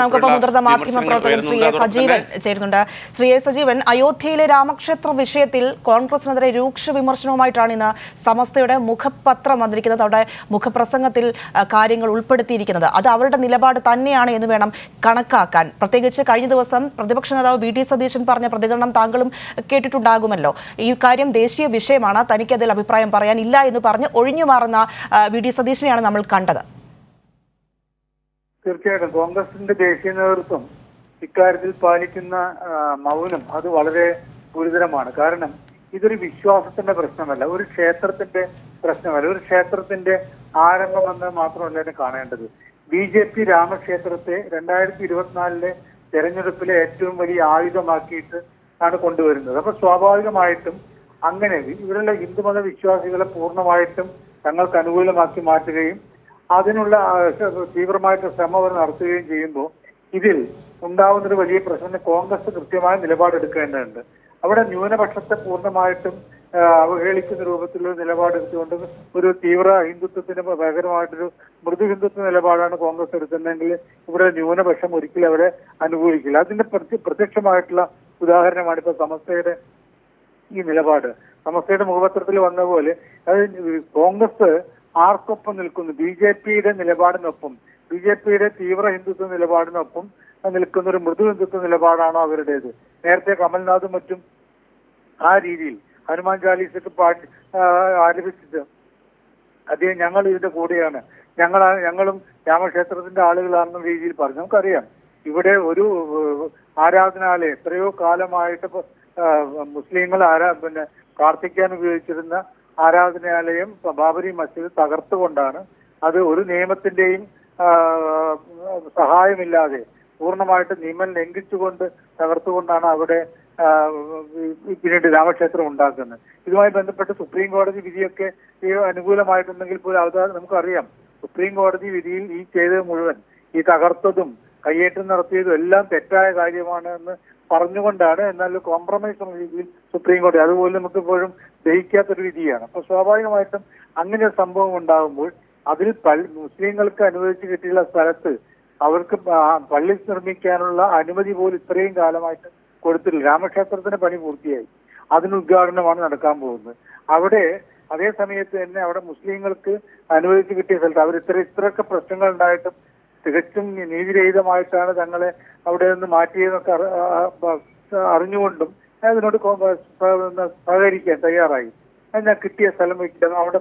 നമുക്കിപ്പോൾ മുതിർന്ന മാധ്യമ പ്രവർത്തകൻ ശ്രീ എ സജീവൻ ചേരുന്നുണ്ട്. ശ്രീ എ സജീവൻ അയോധ്യയിലെ രാമക്ഷേത്ര വിഷയത്തിൽ കോൺഗ്രസിനെതിരെ രൂക്ഷ വിമർശനവുമായിട്ടാണ് ഇന്ന് സമസ്തയുടെ മുഖപത്രം വന്നിരിക്കുന്നത്. അവിടെ മുഖപ്രസംഗത്തിൽ കാര്യങ്ങൾ ഉൾപ്പെടുത്തിയിരിക്കുന്നത്. അത് അവരുടെ നിലപാട് തന്നെയാണ് എന്ന് വേണം കണക്കാക്കാൻ. പ്രത്യേകിച്ച് കഴിഞ്ഞ ദിവസം പ്രതിപക്ഷ നേതാവ് വി ഡി സതീശൻ പറഞ്ഞ പ്രതികരണം താങ്കളും കേട്ടിട്ടുണ്ടാകുമല്ലോ. ഈ കാര്യം ദേശീയ വിഷയമാണ്. തനിക്കതിൽ അഭിപ്രായം പറയാനില്ല എന്ന് പറഞ്ഞ് ഒഴിഞ്ഞു മാറുന്ന വി ഡി സതീശനെയാണ് നമ്മൾ കണ്ടത്. തീർച്ചയായിട്ടും കോൺഗ്രസിന്റെ ദേശീയ നേതൃത്വം ഇക്കാര്യത്തിൽ പാലിക്കുന്ന മൗനം അത് വളരെ ഗുരുതരമാണ്. കാരണം ഇതൊരു വിശ്വാസത്തിന്റെ പ്രശ്നമല്ല ഒരു ക്ഷേത്രത്തിന്റെ പ്രശ്നമല്ല ഒരു ക്ഷേത്രത്തിന്റെ ആരംഭമെന്ന് മാത്രമല്ല എന്നെ കാണേണ്ടത്. ബി ജെ പി രാമക്ഷേത്രത്തെ രണ്ടായിരത്തി ഇരുപത്തിനാലിലെ തെരഞ്ഞെടുപ്പിലെ ഏറ്റവും വലിയ ആയുധമാക്കിയിട്ട് ആണ് കൊണ്ടുവരുന്നത്. അപ്പൊ സ്വാഭാവികമായിട്ടും അങ്ങനെ ഇവരുള്ള ഹിന്ദുമത വിശ്വാസികളെ പൂർണമായിട്ടും തങ്ങൾക്ക് അനുകൂലമാക്കി മാറ്റുകയും അതിനുള്ള തീവ്രമായിട്ട് ശ്രമം അവർ നടത്തുകയും ചെയ്യുമ്പോൾ ഇതിൽ ഉണ്ടാവുന്നൊരു വലിയ പ്രശ്നം കോൺഗ്രസ് കൃത്യമായ നിലപാടെടുക്കേണ്ടതുണ്ട്. അവിടെ ന്യൂനപക്ഷത്തെ പൂർണമായിട്ടും അവഹേളിക്കുന്ന രൂപത്തിലുള്ള നിലപാടെടുത്തുകൊണ്ട് ഒരു തീവ്ര ഹിന്ദുത്വത്തിന് പകരമായിട്ടൊരു മൃദു ഹിന്ദുത്വ നിലപാടാണ് കോൺഗ്രസ് എടുക്കുന്നതെങ്കിൽ ഇവിടെ ന്യൂനപക്ഷം ഒരിക്കലും അവരെ അനുകൂലിക്കില്ല. അതിന്റെ പ്രത്യക്ഷമായിട്ടുള്ള ഉദാഹരണമാണ് ഇപ്പൊ സമസ്തയുടെ ഈ നിലപാട്. സമസ്തയുടെ മുഖപത്രത്തിൽ വന്ന പോലെ അത് കോൺഗ്രസ് ആർക്കൊപ്പം നിൽക്കുന്നു? ബി ജെ പിയുടെ നിലപാടിനൊപ്പം ബി ജെ പിയുടെ തീവ്ര ഹിന്ദുത്വ നിലപാടിനൊപ്പം നിൽക്കുന്ന ഒരു മൃദു ഹിന്ദുത്വ നിലപാടാണോ അവരുടേത്? നേരത്തെ കമൽനാഥും മറ്റും ആ രീതിയിൽ ഹനുമാൻ ചാലീസൊക്കെ പാട്ട് ആലപിച്ചിട്ട് അദ്ദേഹം ഞങ്ങൾ ഇതിന്റെ കൂടെയാണ്. ഞങ്ങൾ ഞങ്ങളും രാമക്ഷേത്രത്തിന്റെ ആളുകളാണെന്ന രീതിയിൽ പറഞ്ഞു. നമുക്കറിയാം. ഇവിടെ ഒരു ആരാധനാലയം എത്രയോ കാലമായിട്ട് മുസ്ലിങ്ങൾ ആരാ പിന്നെ പ്രാർത്ഥിക്കാൻ ഉപയോഗിച്ചിരുന്ന ആരാധനാലയം ബാബരി മസ്ജിദ് തകർത്തുകൊണ്ടാണ് അത് ഒരു നിയമത്തിന്റെയും സഹായമില്ലാതെ പൂർണമായിട്ട് നിയമം ലംഘിച്ചുകൊണ്ട് തകർത്തുകൊണ്ടാണ് അവിടെ പിന്നീട് രാമക്ഷേത്രം ഉണ്ടാക്കുന്നത്. ഇതുമായി ബന്ധപ്പെട്ട് സുപ്രീം കോടതി വിധിയൊക്കെ അനുകൂലമായിട്ടുണ്ടെങ്കിൽ പോലും അത് നമുക്കറിയാം. സുപ്രീം കോടതി വിധിയിൽ ഈ ചെയ്തത് മുഴുവൻ ഈ തകർത്തതും കയ്യേറ്റം നടത്തിയതും എല്ലാം തെറ്റായ കാര്യമാണ് എന്ന് പറഞ്ഞുകൊണ്ടാണ് എന്നാൽ കോംപ്രമൈസ് എന്ന രീതിയിൽ സുപ്രീം കോടതി അതുപോലെ നമുക്ക് ഇപ്പോഴും ദഹിക്കാത്തൊരു വിധിയാണ്. അപ്പൊ സ്വാഭാവികമായിട്ടും അങ്ങനെ ഒരു സംഭവം ഉണ്ടാകുമ്പോൾ അതിൽ മുസ്ലിങ്ങൾക്ക് അനുവദിച്ച് കിട്ടിയുള്ള സ്ഥലത്ത് അവർക്ക് പള്ളി നിർമ്മിക്കാനുള്ള അനുമതി പോലും ഇത്രയും കാലമായിട്ട് കൊടുത്തിട്ടില്ല. രാമക്ഷേത്രത്തിന്റെ പണി പൂർത്തിയായി. അതിന് ഉദ്ഘാടനമാണ് നടക്കാൻ പോകുന്നത്. അവിടെ അതേ സമയത്ത് തന്നെ അവിടെ മുസ്ലിങ്ങൾക്ക് അനുവദിച്ച് കിട്ടിയ സ്ഥലത്ത് അവർ ഇത്ര ഇത്രയൊക്കെ പ്രശ്നങ്ങൾ ഉണ്ടായിട്ടും തികച്ചും നീതിരഹിതമായിട്ടാണ് തങ്ങളെ അവിടെ നിന്ന് ആ, അറിഞ്ഞുകൊണ്ടും അതിനോട് സഹകരിക്കാൻ തയ്യാറായി. എന്നാൽ കിട്ടിയ സ്ഥലം വയ്ക്കാൻ അവിടെ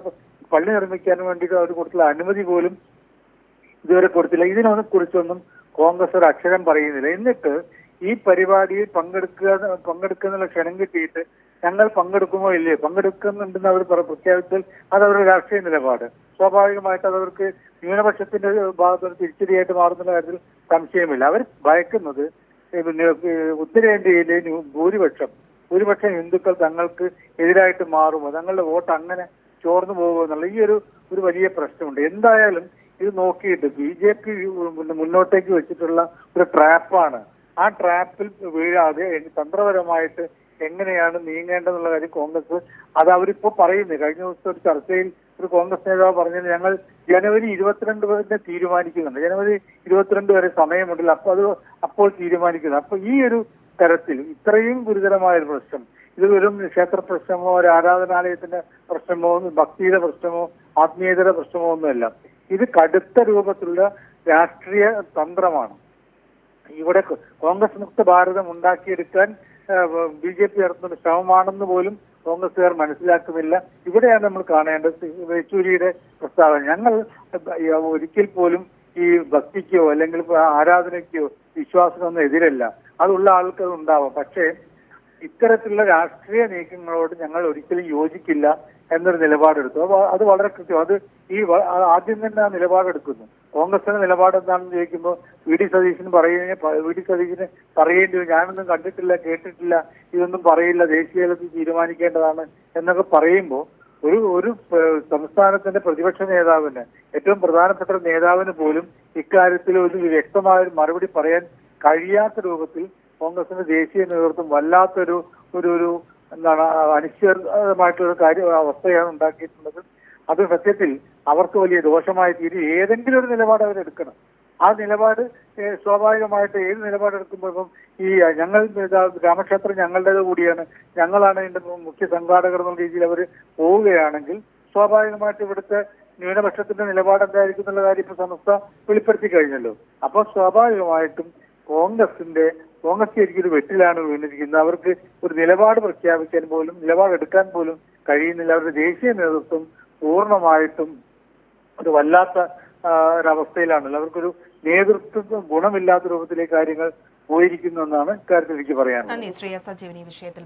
പള്ളി നിർമ്മിക്കാൻ വേണ്ടിയിട്ട് അവർ കൊടുത്തുള്ള അനുമതി പോലും ഇതുവരെ കൊടുത്തില്ല. ഇതിനൊന്നും കുറിച്ചൊന്നും കോൺഗ്രസ് ഒരു അക്ഷരം പറയുന്നില്ല. എന്നിട്ട് ഈ പരിപാടിയിൽ പങ്കെടുക്കുക പങ്കെടുക്കുന്നുള്ള ക്ഷണം കിട്ടിയിട്ട് ഞങ്ങൾ പങ്കെടുക്കുമോ ഇല്ലേ പങ്കെടുക്കുന്നുണ്ടെന്ന് അവർ പ്രഖ്യാപിച്ചാൽ അത് അവരുടെ രാഷ്ട്രീയ നിലപാട്. സ്വാഭാവികമായിട്ട് അവർക്ക് ന്യൂനപക്ഷത്തിന്റെ ഭാഗത്ത് തിരിച്ചടിയായിട്ട് മാറുന്ന കാര്യത്തിൽ സംശയമില്ല. അവർ ഭയക്കുന്നത് പിന്നെ ഉത്തരേന്ത്യയിലെ ഭൂരിപക്ഷം ഭൂരിപക്ഷം ഹിന്ദുക്കൾ തങ്ങൾക്ക് എതിരായിട്ട് മാറുമോ? തങ്ങളുടെ വോട്ട് അങ്ങനെ ചോർന്നു പോകുമോ എന്നുള്ള ഈ ഒരു ഒരു വലിയ പ്രശ്നമുണ്ട്. എന്തായാലും ഇത് നോക്കിയിട്ട് ബി ജെ പി മുന്നോട്ടേക്ക് വെച്ചിട്ടുള്ള ഒരു ട്രാപ്പാണ്. ആ ട്രാപ്പിൽ വീഴാതെ തന്ത്രപരമായിട്ട് എങ്ങനെയാണ് നീങ്ങേണ്ടതെന്നുള്ള കാര്യം കോൺഗ്രസ് അത് അവരിപ്പോ പറയുന്നത് കഴിഞ്ഞ ദിവസം ഒരു ചർച്ചയിൽ ഒരു കോൺഗ്രസ് നേതാവ് പറഞ്ഞത് ഞങ്ങൾ ജനുവരി ഇരുപത്തിരണ്ട് വരെ തീരുമാനിക്കുന്നുണ്ട്. ജനുവരി ഇരുപത്തിരണ്ട് വരെ സമയമുണ്ടല്ലോ. അപ്പൊ അത് അപ്പോൾ തീരുമാനിക്കുന്നു. അപ്പൊ ഈ ഒരു തരത്തിൽ ഇത്രയും ഗുരുതരമായ ഒരു പ്രശ്നം ഇത് വെറും ക്ഷേത്ര പ്രശ്നമോ ഒരു ആരാധനാലയത്തിന്റെ പ്രശ്നമോ ഭക്തിയുടെ പ്രശ്നമോ ആത്മീയതര പ്രശ്നമോ ഒന്നുമല്ല. ഇത് കടുത്ത രൂപത്തിലുള്ള രാഷ്ട്രീയ തന്ത്രമാണ്. ഇവിടെ കോൺഗ്രസ് മുക്ത ഭാരതം ഉണ്ടാക്കിയെടുക്കാൻ ബി ജെ പി നടത്തുന്ന ശ്രമമാണെന്ന് പോലും കോൺഗ്രസുകാർ മനസ്സിലാക്കുന്നില്ല. ഇവിടെയാണ് നമ്മൾ കാണേണ്ടത് യെച്ചൂരിയുടെ പ്രസ്താവന. ഞങ്ങൾ ഒരിക്കൽ പോലും ഈ ഭക്തിക്കോ അല്ലെങ്കിൽ ആരാധനയ്ക്കോ വിശ്വാസത്തിനൊന്നും എതിരല്ല. അതുള്ള ആൾക്കത് ഉണ്ടാവാം പക്ഷേ ഇത്തരത്തിലുള്ള രാഷ്ട്രീയ നീക്കങ്ങളോട് ഞങ്ങൾ ഒരിക്കലും യോജിക്കില്ല എന്നൊരു നിലപാടെടുത്തു. അപ്പൊ അത് വളരെ കൃത്യം. അത് ഈ ആദ്യം തന്നെ ആ നിലപാടെടുക്കുന്നു. കോൺഗ്രസിന്റെ നിലപാട് എന്താണെന്ന് ചോദിക്കുമ്പോൾ വി ഡി സതീശന് പറയുന്ന വി ഡി സതീശന് പറയേണ്ടി വരും. ഞാനൊന്നും കണ്ടിട്ടില്ല കേട്ടിട്ടില്ല ഇതൊന്നും പറയില്ല ദേശീയ തലത്തിൽ തീരുമാനിക്കേണ്ടതാണ് എന്നൊക്കെ പറയുമ്പോൾ ഒരു ഒരു സംസ്ഥാനത്തിന്റെ പ്രതിപക്ഷ നേതാവിന് ഏറ്റവും പ്രധാനപ്പെട്ട നേതാവിന് പോലും ഇക്കാര്യത്തിൽ ഒരു വ്യക്തമായ ഒരു മറുപടി പറയാൻ കഴിയാത്ത രൂപത്തിൽ കോൺഗ്രസിന്റെ ദേശീയ നേതൃത്വം വല്ലാത്തൊരു ഒരു ഒരു എന്താണ് അനിശ്ചിതമായിട്ടുള്ള കാര്യ അവസ്ഥയാണ് ഉണ്ടാക്കിയിട്ടുള്ളത്. അത് സത്യത്തിൽ അവർക്ക് വലിയ ദോഷമായി തീരും. ഏതെങ്കിലും ഒരു നിലപാട് അവരെടുക്കണം ആ നിലപാട് സ്വാഭാവികമായിട്ട് ഏത് നിലപാടെടുക്കുമ്പോൾ ഇപ്പം ഈ ഞങ്ങൾ രാമക്ഷേത്രം ഞങ്ങളുടേത് കൂടിയാണ്. ഞങ്ങളാണ് ഇതിന്റെ മുഖ്യ സംഘാടകർ എന്നുള്ള രീതിയിൽ അവർ പോവുകയാണെങ്കിൽ സ്വാഭാവികമായിട്ട് ഇവിടുത്തെ ന്യൂനപക്ഷത്തിന്റെ നിലപാട് എന്തായിരിക്കും എന്നുള്ള കാര്യം ഇപ്പൊ സംസ്ഥ വെളിപ്പെടുത്തി കഴിഞ്ഞല്ലോ. അപ്പോൾ സ്വാഭാവികമായിട്ടും കോൺഗ്രസിന്റെ കോൺഗ്രസ് ശരിക്കും ഒരു വെട്ടിലാണ് വീണിരിക്കുന്നത്. അവർക്ക് ഒരു നിലപാട് പ്രഖ്യാപിക്കാൻ പോലും നിലപാടെടുക്കാൻ പോലും കഴിയുന്നില്ല. അവരുടെ ദേശീയ നേതൃത്വം പൂർണമായിട്ടും ഒരു വല്ലാത്ത ഒരവസ്ഥയിലാണല്ലോ അവർക്കൊരു നേതൃത്വ ഗുണമില്ലാത്ത രൂപത്തിലെ കാര്യങ്ങൾ പോയിരിക്കുന്നു എന്നാണ് ഇക്കാര്യത്തിൽ എനിക്ക് പറയാനുള്ളത്. വിഷയത്തിൽ